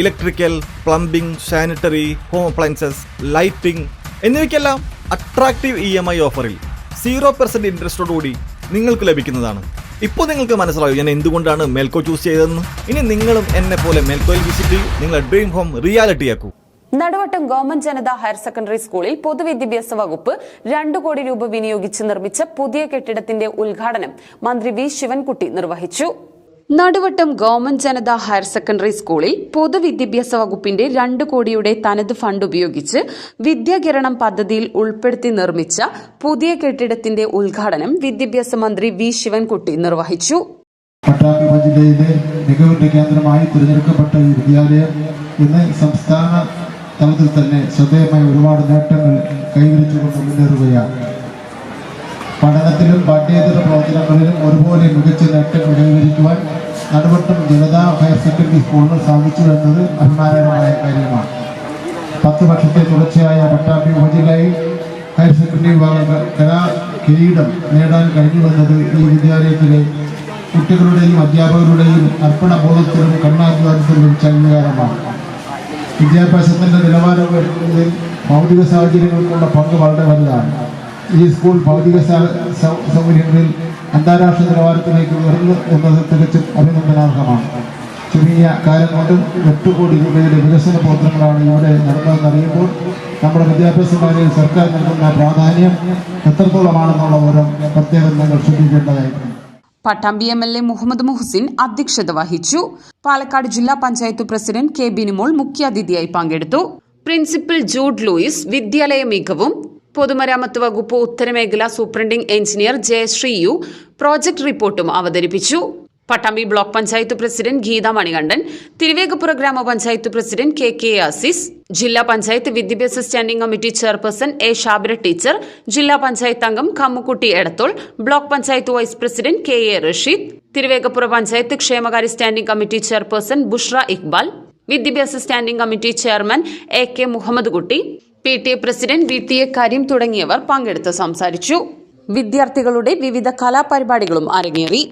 Electrical plumbing sanitary home appliances lighting എന്നിവയ്ക്കെല്ലാം attractive E M I ഓഫറിൽ zero percent ഇൻട്രസ്റ്റോടുകൂടി നിങ്ങൾക്ക് ലഭിക്കുന്നതാണ്. ഇപ്പോൾ നിങ്ങൾക്ക് മനസ്സിലാവും ഞാൻ എന്തുകൊണ്ടാണ് മെൽക്കോ ചൂസ് ചെയ്തതെന്ന്? ഇനി നിങ്ങളും എന്നെ പോലെ മെൽക്കോയിൽ വിസിറ്റ് ചെയ്യും. നിങ്ങളുടെ dream home reality ആക്കൂ. Naduvattam government Janata higher secondary സ്കൂളിൽ പൊതുവിദ്യാഭ്യാസ വകുപ്പ് രണ്ടു കോടി രൂപ വിനിയോഗിച്ച് നിർമ്മിച്ച പുതിയ കെട്ടിടത്തിന്റെ ഉദ്ഘാടനം മന്ത്രി വി ശിവൻകുട്ടി നിർവഹിച്ചു. Naduvattam government Janata higher secondary സ്കൂളിൽ പൊതുവിദ്യാഭ്യാസ വകുപ്പിന്റെ രണ്ട് കോടിയുടെ തനത് ഫണ്ട് ഉപയോഗിച്ച് വിദ്യാകിരണം പദ്ധതിയിൽ ഉൾപ്പെടുത്തി നിർമ്മിച്ച പുതിയ കെട്ടിടത്തിന്റെ ഉദ്ഘാടനം വിദ്യാഭ്യാസ മന്ത്രി വി ശിവൻകുട്ടി നിർവഹിച്ചു. പട്ടാമ്പി ജില്ലയിലെ മികവിന്റെ കേന്ദ്രമായി തിരഞ്ഞെടുക്കപ്പെട്ട ഈ വിദ്യാലയം ഇന്ന് സംസ്ഥാന തലത്തിൽ തന്നെ ശ്രദ്ധേയമായ ഒരുപാട് നേട്ടങ്ങൾ കൈവരിച്ചുകൊണ്ട് മുന്നേറുകയാണ്. പഠനത്തിലും പാഠ്യേതര പ്രവർത്തനങ്ങളിലും ഒരുപോലെ മികച്ച നേട്ടങ്ങൾ കൈവരിക്കുവാൻ നടുവട്ടം ജനതാ ഹയർ സെക്കൻഡറി സ്കൂളിന് സാധിച്ചു എന്നത് അഭിമാനകരമായ കാര്യമാണ്. പത്ത് വർഷത്തെ തുടർച്ചയായ പട്ടാമ്പി ഉപജില്ലയിൽ ഹയർ സെക്കൻഡറി വിഭാഗങ്ങൾ കലാ കിരീടം നേടാൻ കഴിഞ്ഞുവെന്നത് ഈ വിദ്യാലയത്തിലെ കുട്ടികളുടെയും അധ്യാപകരുടെയും അർപ്പണബോധത്തിലും കണ്ണാധ്വാനത്തിലും ലഭിച്ച അംഗീകാരമാണ് വിദ്യാഭ്യാസത്തിന്റെ നിലവാരം ഉയർത്തുന്നതിൽ ഭൗതിക സാഹചര്യങ്ങൾക്കുള്ള പങ്ക് വളരെ വലുതാണ്. ഈ സ്കൂൾ ഭൗതിക സൗകര്യങ്ങളിൽ അന്താരാഷ്ട്ര നിലവാരത്തിലേക്ക് ഉയർന്നു എന്നത് തികച്ചും അഭിനന്ദനാർഹമാണ്. ചുരുങ്ങിയ കാലം കൊണ്ട് എട്ട് കോടി രൂപയുടെ വികസന പ്രവർത്തനങ്ങളാണ് ഇവിടെ നടന്നതെന്നറിയുമ്പോൾ നമ്മുടെ വിദ്യാഭ്യാസ മേഖലയിൽ സർക്കാർ നൽകുന്ന പ്രാധാന്യം എത്രത്തോളമാണെന്നുള്ള ഓരോ പ്രത്യേകം നിങ്ങൾ ശ്രദ്ധിക്കേണ്ടതായിട്ടുണ്ട്. Pattambi M L A Muhammad Muhsin അധ്യക്ഷത വഹിച്ചു. പാലക്കാട് ജില്ലാ പഞ്ചായത്ത് പ്രസിഡന്റ് കെ ബിനിമോൾ മുഖ്യാതിഥിയായി പങ്കെടുത്തു. പ്രിൻസിപ്പൽ ജൂഡ് ലൂയിസ് വിദ്യാലയ മികവും പൊതുമരാമത്ത് വകുപ്പ് ഉത്തരമേഖല superintending engineer Jayasree U project റിപ്പോർട്ടും അവതരിപ്പിച്ചു. പട്ടാമ്പി ബ്ലോക്ക് പഞ്ചായത്ത് പ്രസിഡന്റ് ഗീത മണികണ്ഠൻ തിരുവേഗപ്പുറ ഗ്രാമപഞ്ചായത്ത് പ്രസിഡന്റ് കെ കെ ആസിസ് ജില്ലാ പഞ്ചായത്ത് വിദ്യാഭ്യാസ standing committee chairperson A Shabira teacher ജില്ലാ പഞ്ചായത്ത് അംഗം Kammukutty Edathol block panchayat vice president K A Rasheed Thiruvegappura panchayat ക്ഷേമകാര്യ standing committee chairperson Bushra Iqbal വിദ്യാഭ്യാസ standing committee chairman A K Muhammad Kutty P T A president V T A Kareem തുടങ്ങിയവർ പങ്കെടുത്ത് സംസാരിച്ചു. വിദ്യാർത്ഥികളുടെ വിവിധ കലാപരിപാടികളും അരങ്ങേറി.